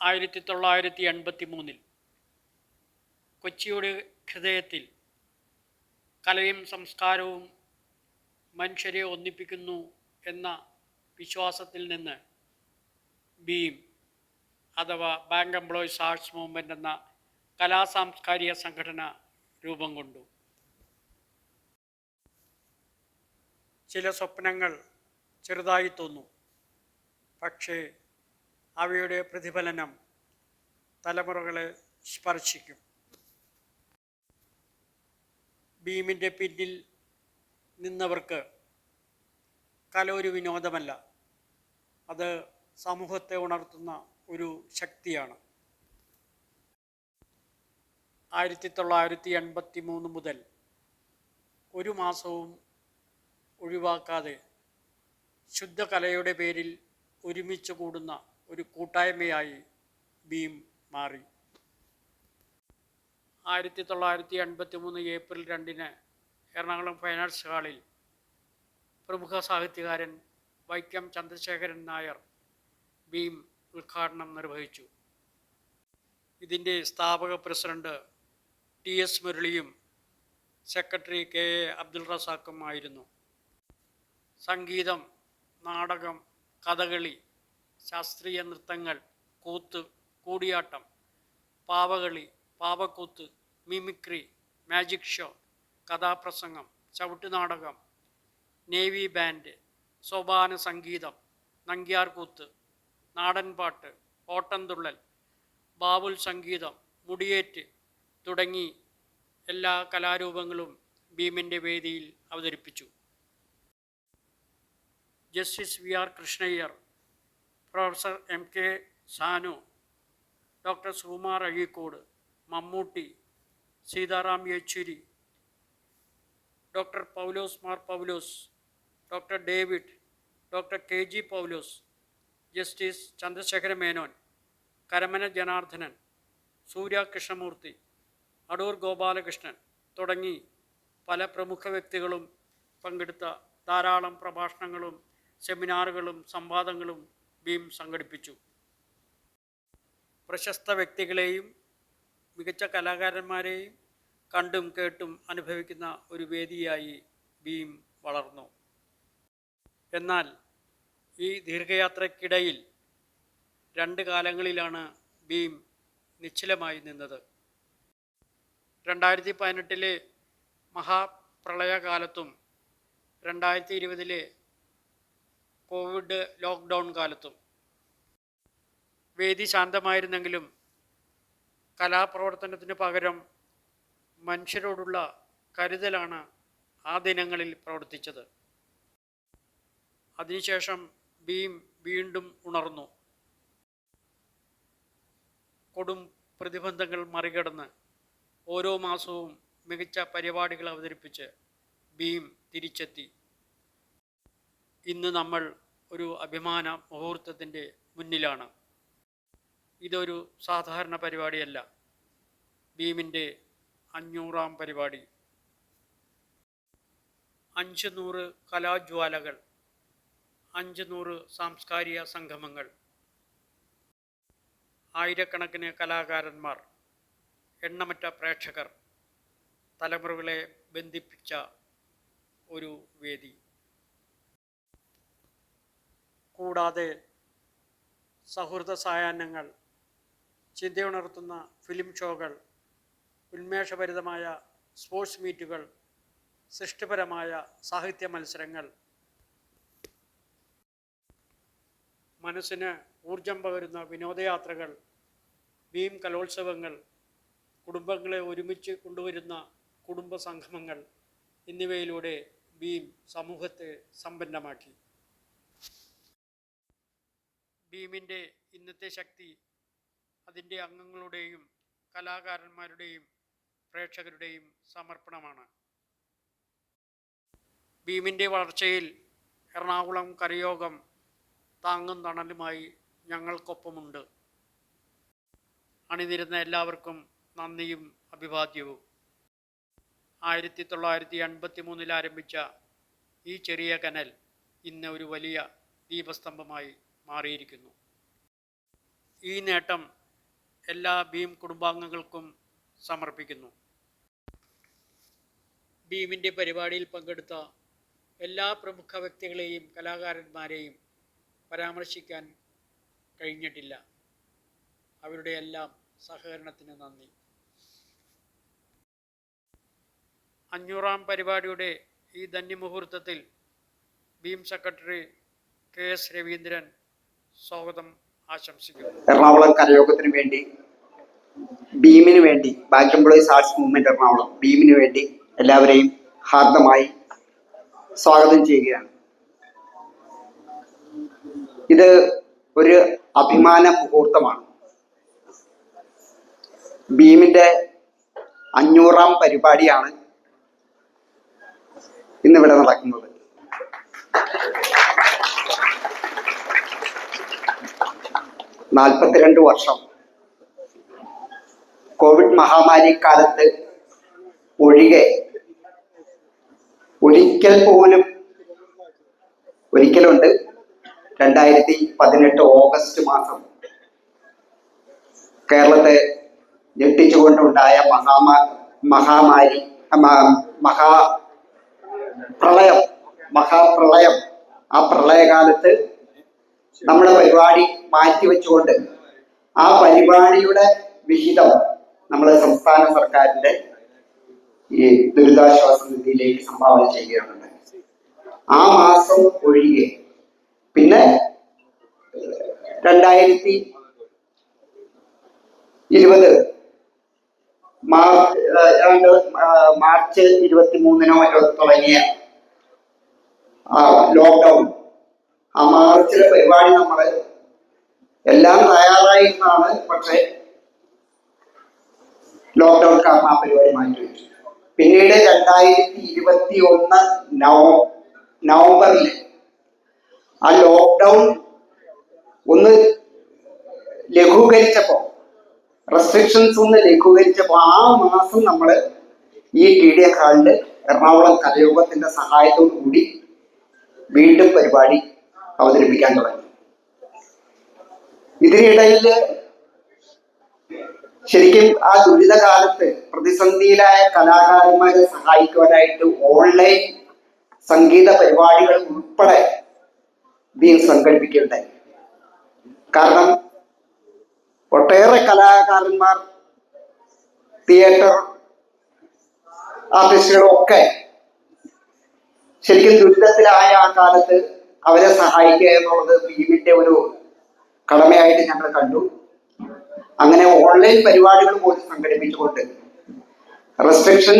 ആയിരത്തി തൊള്ളായിരത്തി എൺപത്തി മൂന്നിൽ കൊച്ചിയുടെ ഹൃദയത്തിൽ കലയും സംസ്കാരവും മനുഷ്യരെ ഒന്നിപ്പിക്കുന്നു എന്ന വിശ്വാസത്തിൽ നിന്ന് ബീം അഥവാ ബാങ്ക് എംപ്ലോയീസ് ആർട്സ് മൂവ്മെന്റ് എന്ന കലാസാംസ്കാരിക സംഘടന രൂപം കൊണ്ടു. ചില സ്വപ്നങ്ങൾ ചെറുതായി തോന്നും. പക്ഷേ അവയുടെ പ്രതിഫലനം തലമുറകളെ സ്പർശിക്കും. ഭീമിന്റെ പിന്നിൽ നിന്നവർക്ക് കല ഒരു വിനോദമല്ല. അത് സമൂഹത്തെ ഉണർത്തുന്ന ഒരു ശക്തിയാണ്. ആയിരത്തി തൊള്ളായിരത്തി എൺപത്തി മൂന്ന് മുതൽ ഒരു മാസവും ഒഴിവാക്കാതെ ശുദ്ധകലയുടെ പേരിൽ ഒരുമിച്ച് കൂടുന്ന ഒരു കൂട്ടായ്മയായി ഭീം മാറി. ആയിരത്തി തൊള്ളായിരത്തി എൺപത്തി മൂന്ന് ഏപ്രിൽ രണ്ടിന് എറണാകുളം ഫൈനാൻസ് ഹാളിൽ പ്രമുഖ സാഹിത്യകാരൻ വൈക്കം ചന്ദ്രശേഖരൻ നായർ ഭീം ഉദ്ഘാടനം നിർവഹിച്ചു. ഇതിന്റെ സ്ഥാപക പ്രസിഡന്റ് ടി എസ് മുരളിയും സെക്രട്ടറി കെ എ അബ്ദുൾ റസാക്കും ആയിരുന്നു. സംഗീതം നാടകം കഥകളി ശാസ്ത്രീയ നൃത്തങ്ങൾ കൂത്ത് കൂടിയാട്ടം പാവകളി പാവക്കൂത്ത് മിമിക്രി മാജിക് ഷോ കഥാപ്രസംഗം ചവിട്ടുനാടകം നേവി ബാൻഡ് സോപാന സംഗീതം നങ്ക്യാർകൂത്ത് നാടൻപാട്ട് ഓട്ടംതുള്ളൽ ബാവുൽ സംഗീതം മുടിയേറ്റ് തുടങ്ങി എല്ലാ കലാരൂപങ്ങളും ഭീമിന്റെ വേദിയിൽ അവതരിപ്പിച്ചു. Justice V R Krishna Iyer professor M K Sanu doctor Sukumar Azhikode Mammootty Sitaram Yechury doctor Paulose Mar Paulose doctor David doctor K G Paulose justice Chandrasekhara Menon Karamana Janardhanan Surya Krishnamoorthy Adoor Gopalakrishnan തുടങ്ങി പല പ്രമുഖ വ്യക്തികളും പങ്കെടുത്ത ധാരാളം പ്രഭാഷണങ്ങളും സെമിനാറുകളും സംവാദങ്ങളും ഭീം സംഘടിപ്പിച്ചു. പ്രശസ്ത വ്യക്തികളെയും മികച്ച കലാകാരന്മാരെയും കണ്ടും കേട്ടും അനുഭവിക്കുന്ന ഒരു വേദിയായി ഭീം വളർന്നു. എന്നാൽ ഈ ദീർഘയാത്രയ്ക്കിടയിൽ രണ്ട് കാലങ്ങളിലാണ് ഭീം നിശ്ചലമായി നിന്നത്. രണ്ടായിരത്തി പതിനെട്ടിലെ മഹാപ്രളയകാലത്തും രണ്ടായിരത്തി ഇരുപതിലെ കോവിഡ് ലോക്ക്ഡൗൺ കാലത്തും. വേദി ശാന്തമായിരുന്നെങ്കിലും കലാപ്രവർത്തനത്തിന് പകരം മനുഷ്യരോടുള്ള കരുതലാണ് ആ ദിനങ്ങളിൽ പ്രവർത്തിച്ചത്. അതിനുശേഷം ഭീം വീണ്ടും ഉണർന്നു. കൊടും പ്രതിബന്ധങ്ങൾ മറികടന്ന് ഓരോ മാസവും മികച്ച പരിപാടികൾ അവതരിപ്പിച്ച് ഭീം തിരിച്ചെത്തി. ഇന്ന് നമ്മൾ ഒരു അഭിമാന മുഹൂർത്തത്തിന്റെ മുന്നിലാണ്. ഇതൊരു സാധാരണ പരിപാടിയല്ല. ഭീമിന്റെ അഞ്ഞൂറാം പരിപാടി. അഞ്ച് നൂറ് കലാജ്വാലകൾ അഞ്ച് നൂറ് സാംസ്കാരിക സംഗമങ്ങൾ ആയിരക്കണക്കിന് കലാകാരന്മാർ എണ്ണമറ്റ പ്രേക്ഷകർ തലമുറകളെ ബന്ധിപ്പിച്ച ഒരു വേദി. കൂടാതെ സൗഹൃദ സായാഹ്നങ്ങൾ ചിന്തയുണർത്തുന്ന ഫിലിം ഷോകൾ ഉന്മേഷഭരിതമായ സ്പോർട്സ് മീറ്റുകൾ സൃഷ്ടിപരമായ സാഹിത്യ മത്സരങ്ങൾ. മനസ്സിന് ഊർജം പകരുന്ന വിനോദയാത്രകൾ ഭീം കലോത്സവങ്ങൾ കുടുംബങ്ങളെ ഒരുമിച്ച് കൊണ്ടുവരുന്ന കുടുംബ സംഗമങ്ങൾ എന്നിവയിലൂടെ ഭീം സമൂഹത്തെ സമ്പന്നമാക്കി. ഭീമിന്റെ ഇന്നത്തെ ശക്തി അതിന്റെ അംഗങ്ങളുടെയും കലാകാരന്മാരുടെയും പ്രേക്ഷകരുടെയും സമർപ്പണമാണ്. ഭീമിന്റെ വളർച്ചയിൽ എറണാകുളം കരയോഗം താങ്ങും തണലുമായി ഞങ്ങൾക്കൊപ്പമുണ്ട്. അണിനിരുന്ന എല്ലാവർക്കും നന്ദിയും അഭിവാദ്യവും. ആയിരത്തി തൊള്ളായിരത്തി എൺപത്തി മൂന്നിൽ ആരംഭിച്ച ഈ ചെറിയ കനൽ ഇന്ന് ഒരു വലിയ ദീപസ്തംഭമായി മാറിയിരിക്കുന്നു. ഈ നേട്ടം എല്ലാ ഭീം കുടുംബാംഗങ്ങൾക്കും സമർപ്പിക്കുന്നു. ഭീമിന്റെ പരിപാടിയിൽ പങ്കെടുത്ത എല്ലാ പ്രമുഖ വ്യക്തികളെയും കലാകാരന്മാരെയും പരാമർശിക്കാൻ കഴിഞ്ഞിട്ടില്ല. അവരുടെ എല്ലാം സഹകരണത്തിന് നന്ദി. അഞ്ഞൂറാം പരിപാടിയുടെ ഈ ധന്യമുഹൂർത്തത്തിൽ BEAM secretary K S Raveendran സ്വാഗതം ആശംസിക്കുന്നു. എറണാകുളം കലയോഗത്തിന് വേണ്ടി ഭീമിന് വേണ്ടി bank employees arts movement Ernakulam ഭീമിന് വേണ്ടി എല്ലാവരെയും ഹാർദമായി സ്വാഗതം ചെയ്യുകയാണ്. ഇത് ഒരു അഭിമാന മുഹൂർത്തമാണ്. ഭീമിന്റെ അഞ്ഞൂറാം പരിപാടിയാണ് ഇന്നിവിടെ നടക്കുന്നത്. നാൽപ്പത്തിരണ്ട് വർഷം. കോവിഡ് മഹാമാരി കാലത്ത് ഒഴികെ ഒരിക്കൽ പോലും ഒരിക്കലുണ്ട്. രണ്ടായിരത്തി പതിനെട്ട് ഓഗസ്റ്റ് മാസം കേരളത്തെ ഞെട്ടിച്ചുകൊണ്ടുണ്ടായ മഹാമാ മഹാമാരി മഹാ പ്രളയം മഹാപ്രളയം ആ പ്രളയകാലത്ത് നമ്മുടെ പരിപാടി മാറ്റിവെച്ചുകൊണ്ട് ആ പരിപാടിയുടെ വിഹിതം നമ്മൾ സംസ്ഥാന സർക്കാരിന്റെ ഈ ദുരിതാശ്വാസ നിധിയിലേക്ക് സംഭാവന ചെയ്യുകയാണ് ആ മാസം ഒഴികെ പിന്നെ രണ്ടായിരത്തി ഇരുപത് മാർച്ച് ഇരുപത്തി മൂന്നിനോ മറ്റോ തുടങ്ങിയ ലോക്ക്ഡൗൺ ആ മാർച്ചിലെ പരിപാടി നമ്മൾ എല്ലാം തയ്യാറായിരുന്നാണ് പക്ഷേ ലോക്ക്ഡൗൺ കാരണം ആ പരിപാടി മാറ്റിവെച്ചു. പിന്നീട് രണ്ടായിരത്തി ഇരുപത്തി ഒന്ന് നവ നവംബറിൽ ആ ലോക്ക്ഡൗൺ ഒന്ന് ലഘൂകരിച്ചപ്പോൾ റെസ്ട്രിക്ഷൻസ് ഒന്ന് ലഘൂകരിച്ചപ്പോൾ ആ മാസം നമ്മൾ ഈ ടി ഡി എ ഹാളിൽ എറണാകുളം കലയോഗത്തിന്റെ സഹായത്തോടു കൂടി വീണ്ടും പരിപാടി അവതരിപ്പിക്കാൻ തുടങ്ങി. ഇതിനിടയിൽ ശരിക്കും ആ ദുരിതകാലത്ത് പ്രതിസന്ധിയിലായ കലാകാരന്മാരെ സഹായിക്കുവാനായിട്ട് ഓൺലൈൻ സംഗീത പരിപാടികൾ ഉൾപ്പെടെ ബീൻ സംഘടിപ്പിക്കുകയുണ്ടായി. കാരണം ഒട്ടേറെ കലാകാരന്മാർ തിയേറ്റർ ആർട്ടിസ്റ്റുകളൊക്കെ ശരിക്കും ദുരിതത്തിലായ ആ കാലത്ത് അവരെ സഹായിക്കുക എന്നുള്ളത് ഭീമിന്റെ ഒരു കടമയായിട്ട് ഞങ്ങൾ കണ്ടു. അങ്ങനെ ഓൺലൈൻ പരിപാടികൾ പോലും സംഘടിപ്പിച്ചുകൊണ്ട് റെസ്ട്രിക്ഷൻ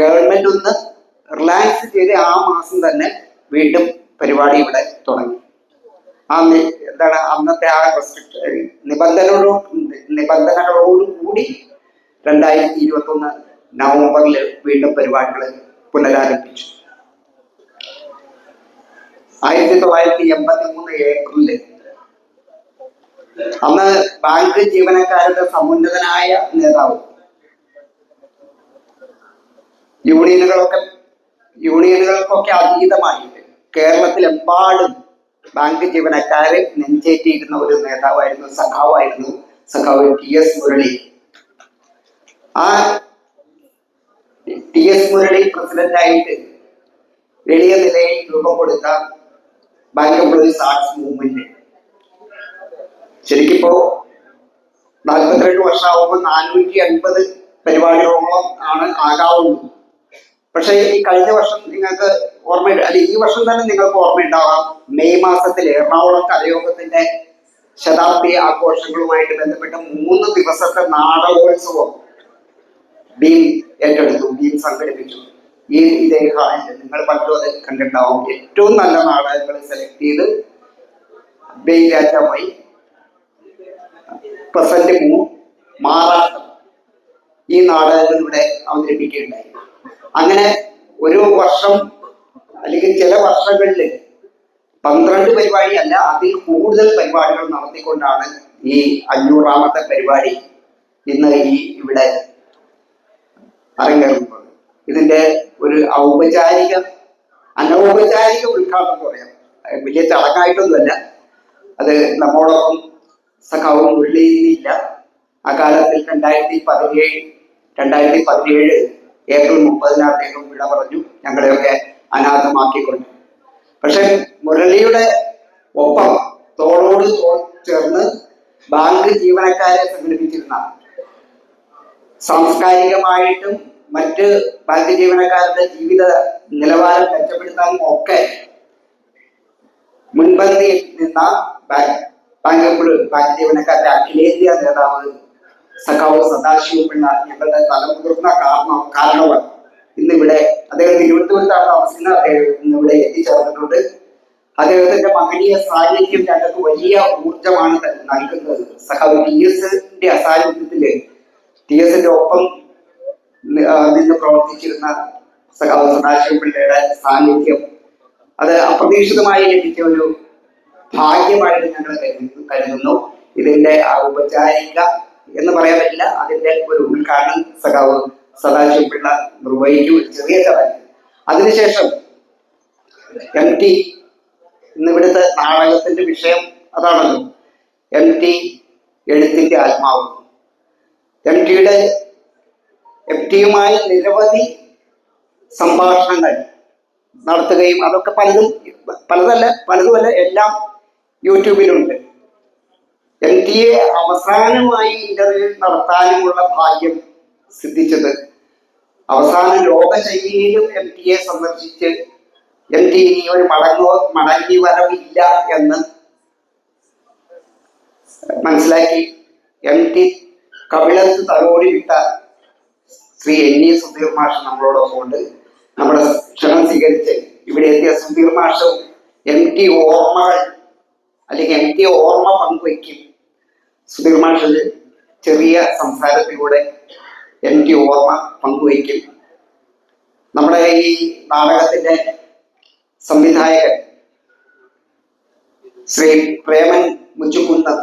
ഗവൺമെന്റ് ഒന്ന് റിലാക്സ് ചെയ്ത് ആ മാസം തന്നെ വീണ്ടും പരിപാടി ഇവിടെ തുടങ്ങി. ആ എന്താണ് അന്നത്തെ ആ റെസ്ട്രിക്ഷൻ നിബന്ധനകളോട് നിബന്ധനകളോട് കൂടി രണ്ടായിരത്തി ഇരുപത്തി ഒന്ന് നവംബറിൽ വീണ്ടും പരിപാടികൾ പുനരാരംഭിച്ചു. ആയിരത്തി തൊള്ളായിരത്തി എൺപത്തി മൂന്ന് ഏപ്രിലിൽ അന്ന് ബാങ്ക് ജീവനക്കാരുടെ സമുന്നതനായ നേതാവ്. യൂണിയനുകളൊക്കെ യൂണിയനുകൾക്കൊക്കെ അതീതമായിട്ട് കേരളത്തിലെമ്പാടും ബാങ്ക് ജീവനക്കാരെ നെഞ്ചേറ്റിയിരുന്ന ഒരു നേതാവായിരുന്നു സഖാവായിരുന്നു സഖാവ് ടി എസ് മുരളി. ആ ടി എസ് മുരളി പ്രസിഡന്റായിട്ട് എളിയ നിലയിൽ രൂപം കൊടുത്ത ബാങ്ക് എംപ്ലോയീസ് ആർട്സ് മൂവ്മെന്റ് ശരിക്കിപ്പോ നാൽപ്പത്തിരണ്ട് വർഷമാകുമ്പോൾ നാനൂറ്റി അൻപത് പരിപാടികളോളം ആണ് ആകാവുള്ളൂ പക്ഷേ ഈ കഴിഞ്ഞ വർഷം നിങ്ങൾക്ക് ഓർമ്മ അല്ല ഈ വർഷം തന്നെ നിങ്ങൾക്ക് ഓർമ്മയുണ്ടാവാം മെയ് മാസത്തിൽ എറണാകുളം കലയോഗത്തിന്റെ ശതാബ്ദി ആഘോഷങ്ങളുമായിട്ട് ബന്ധപ്പെട്ട് മൂന്ന് ദിവസത്തെ നാടകോത്സവം ബീം ഏറ്റെടുത്തു ബീം സംഘടിപ്പിച്ചു. ഈ ഇതേ നിങ്ങൾ പലരും അത് കണ്ടിട്ടുണ്ടാവും. ഏറ്റവും നല്ല നാടകങ്ങൾ സെലക്ട് ചെയ്ത് ബെയ് രാജാമായി പ്രസന്റ് മൂ മാറാട്ടം ഈ നാടകങ്ങൾ ഇവിടെ അവതരിപ്പിക്കുകയുണ്ടായി. അങ്ങനെ ഒരു വർഷം അല്ലെങ്കിൽ ചില വർഷങ്ങളിൽ പന്ത്രണ്ട് പരിപാടി അല്ല അതിൽ കൂടുതൽ പരിപാടികൾ നടത്തിക്കൊണ്ടാണ് ഈ അഞ്ഞൂറാമത്തെ പരിപാടി ഇന്ന് ഈ ഇവിടെ അരങ്ങേറുന്നത്. ഇതിന്റെ ഒരു ഔപചാരിക അനൗപചാരിക ഉദ്ഘാടനം പറയാം. വലിയ ചടങ്ങായിട്ടൊന്നുമല്ല. അത് നമ്മോടൊപ്പം സഖാവ് മുരളിയില്ല കാലത്തിൽ രണ്ടായിരത്തി പതിനേഴ് രണ്ടായിരത്തി പതിനേഴ് ഏപ്രിൽ മുപ്പതിന് അദ്ദേഹം വിട പറഞ്ഞു. ഞങ്ങളെയൊക്കെ അനാഥമാക്കിക്കൊണ്ട്. പക്ഷെ മുരളിയുടെ ഒപ്പം തോളോട് തോൾ ചേർന്ന് ബാങ്ക് ജീവനക്കാരെ സംഘടിപ്പിച്ചിരുന്ന സാംസ്കാരികമായിട്ടും മറ്റ് ബാങ്ക് ജീവനക്കാരുടെ ജീവിത നിലവാരം മെച്ചപ്പെടുത്താനും ഒക്കെ മുൻപന്തിയിൽ നിന്ന ബാങ്ക് എംപ്ലോയി- ബാങ്ക് ജീവനക്കാരുടെ അഖിലേന്ത്യാ നേതാവ് സഖാവ് സദാശിവ പിള്ള ഞങ്ങളുടെ തലമുതിർന്ന കാരണം കാരണവർ ഇന്നിവിടെ അദ്ദേഹം തിരുവനന്തപുരത്താണ് താമസിക്കുന്നത്. അദ്ദേഹം ഇന്നിവിടെ എത്തിച്ചേർന്നിട്ടുണ്ട്. അദ്ദേഹത്തിന്റെ മകനീയ സാന്നിധ്യം ഞങ്ങൾക്ക് വലിയ ഊർജമാണ് നൽകുന്നത്. സഖാവ് ടി എസിന്റെ അസാന്നിധ്യത്തിൽ ടി എസിന്റെ ഒപ്പം നിന്ന് പ്രവർത്തിച്ചിരുന്ന സഖാവ് സദാശിവ സാന്നിധ്യം അത് അപ്രതീക്ഷിതമായി ലഭിച്ച ഒരു ഭാഗ്യമായിട്ട് ഞങ്ങൾ കരുതുന്നു ഇതിന്റെ ഔപചാരിക എന്ന് പറയാൻ പറ്റില്ല അതിന്റെ ഒരു ഉദ്ഘാടനം സഖാവ് സദാശിവ പിള്ള നിർവഹിച്ചു ഒരു ചെറിയ ചടങ്ങ്. അതിനുശേഷം എം ടി ഇന്ന് ഇവിടുത്തെ നാടകത്തിന്റെ വിഷയം അതാണല്ലോ. എം ടി എഴുത്തിന്റെ ആത്മാവ്. എം ടിയുടെ എം ടിയുമായി നിരവധി സംഭാഷണങ്ങൾ നടത്തുകയും അതൊക്കെ പലതും പലതല്ല പലതുമല്ല എല്ലാം യൂട്യൂബിലുണ്ട്. എൻ ടി എ അവസാനമായി ഇന്റർവ്യൂ നടത്താനുമുള്ള ഭാഗ്യം സിദ്ധിച്ചത് അവസാന ലോകശൈലിയിലും എം ടി എ സന്ദർശിച്ച് എം ടി ഇനി ഒരു മടങ്ങോ മടങ്ങി വരവില്ല എന്ന് മനസ്സിലാക്കി എം ടി കപിളത്ത് തലോടി വിട്ട ശ്രീ എൻ ഇ സുധീർ മാഷ് നമ്മളോടൊപ്പം ഉണ്ട്. നമ്മുടെ ക്ഷണം സ്വീകരിച്ച് ഇവിടെ എത്തിയ സുധീർ മാഷും എം ടി ഓർമ്മകൾ അല്ലെങ്കിൽ എം ടി ഓർമ്മ പങ്കുവയ്ക്കും സുധീർ മാഷൽ ചെറിയ സംസാരത്തിലൂടെ എം ടി ഓർമ്മ പങ്കുവയ്ക്കും നമ്മുടെ ഈ നാടകത്തിന്റെ സംവിധായകൻ ശ്രീ പ്രേമൻ മുച്ചുകുന്ന്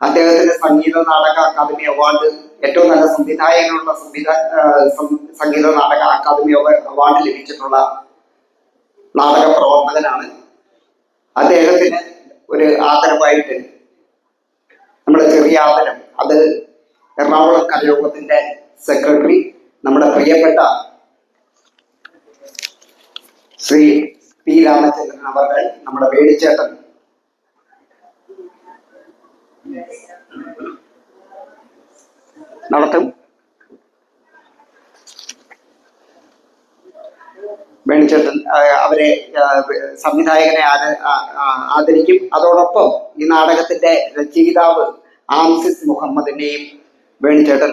അദ്ദേഹത്തിന്റെ സംഗീത നാടക അക്കാദമി അവാർഡ് ഏറ്റവും നല്ല സംവിധായകനുള്ള സംവിധാ സംഗീത നാടക അക്കാദമി അവാർഡ് ലഭിച്ചിട്ടുള്ള നാടക പ്രവർത്തകനാണ് അദ്ദേഹത്തിന് ഒരു ആദരവായിട്ട് നമ്മുടെ ചെറിയ ആദരം. അത് എറണാകുളം കലയോഗത്തിന്റെ സെക്രട്ടറി നമ്മുടെ പ്രിയപ്പെട്ട ശ്രീ പി രാമചന്ദ്രൻ അവരുടെ നമ്മുടെ വേടിച്ചേട്ടൻ നടത്തും. വേണിച്ചേട്ടൻ അവരെ സംവിധായകനെ ആദരിക്കും. അതോടൊപ്പം ഈ നാടകത്തിന്റെ രചയിതാവ് ആംസിസ് മുഹമ്മദിനെയും വേണിച്ചേട്ടൻ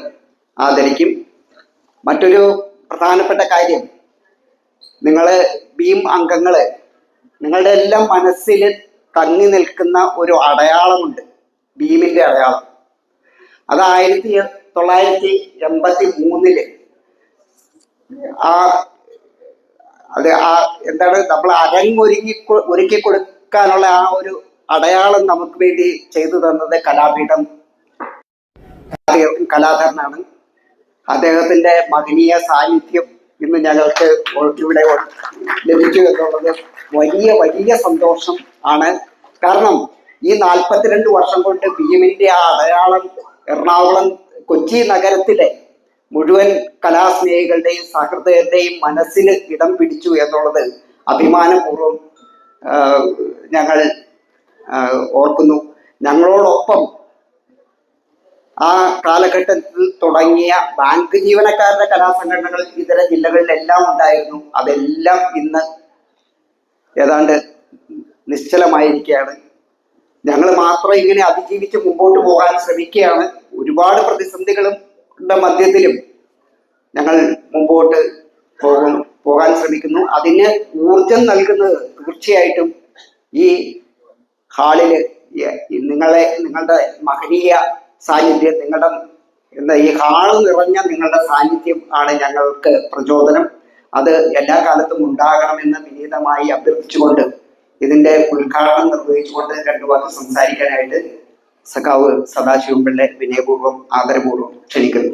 ആദരിക്കും. മറ്റൊരു പ്രധാനപ്പെട്ട കാര്യം നിങ്ങൾ ഭീം അംഗങ്ങൾ നിങ്ങളുടെ എല്ലാം മനസ്സിൽ തങ്ങി നിൽക്കുന്ന ഒരു അടയാളമുണ്ട് ഭീമിന്റെ അടയാളം. അത് ആയിരത്തി തൊള്ളായിരത്തി എൺപത്തി മൂന്നിൽ ആ അത് ആ എന്താണ് നമ്മൾ അരങ്ങൊരുങ്ങി ഒരുക്കി കൊടുക്കാനുള്ള ആ ഒരു അടയാളം നമുക്ക് വേണ്ടി ചെയ്തു തന്നത് കലാപീഠം കലാധരനാണ് അദ്ദേഹത്തിന്റെ മകനീയ സാന്നിധ്യം ഇന്ന് ഞങ്ങൾക്ക് ഇവിടെ ലഭിച്ചു എന്നുള്ളത് വലിയ വലിയ സന്തോഷം ആണ്. കാരണം ഈ നാൽപ്പത്തിരണ്ട് വർഷം കൊണ്ട് ഭീമിന്റെ ആ അടയാളം എറണാകുളം കൊച്ചി നഗരത്തിലെ മുഴുവൻ കലാസ്നേഹികളുടെയും സഹൃദയരുടെയും മനസ്സിൽ ഇടം പിടിച്ചു എന്നുള്ളത് അഭിമാനപൂർവം ഞങ്ങൾ ഓർക്കുന്നു. ഞങ്ങളോടൊപ്പം ആ കാലഘട്ടത്തിൽ തുടങ്ങിയ ബാങ്ക് ജീവനക്കാരുടെ കലാസംഘടനകൾ ഇതര ജില്ലകളിലെല്ലാം ഉണ്ടായിരുന്നു. അതെല്ലാം ഇന്ന് ഏതാണ്ട് നിശ്ചലമായിരിക്കുകയാണ്. ഞങ്ങൾ മാത്രം ഇങ്ങനെ അതിജീവിച്ച് മുമ്പോട്ട് പോകാൻ ശ്രമിക്കുകയാണ്. ഒരുപാട് പ്രതിസന്ധികളും മധ്യത്തിലും ഞങ്ങൾ മുമ്പോട്ട് പോകും പോകാൻ ശ്രമിക്കുന്നു. അതിന് ഊർജം നൽകുന്നത് തീർച്ചയായിട്ടും ഈ ഹാളിൽ നിങ്ങളെ നിങ്ങളുടെ മഹനീയ സാന്നിധ്യം നിങ്ങളുടെ എന്താ ഈ ഹാൾ നിറഞ്ഞ നിങ്ങളുടെ സാന്നിധ്യം ആണ് ഞങ്ങൾക്ക് പ്രചോദനം. അത് എല്ലാ കാലത്തും ഉണ്ടാകണമെന്ന് വിനീതമായി അഭ്യർത്ഥിച്ചുകൊണ്ട് ഇതിന്റെ ഉദ്ഘാടനം നിർവഹിച്ചുകൊണ്ട് രണ്ടു വാക്ക് സംസാരിക്കാനായിട്ട് സഖാവ് സദാശിവം പിള്ളെ വിനയപൂർവം ആദരപൂർവം ക്ഷണിക്കുന്നു.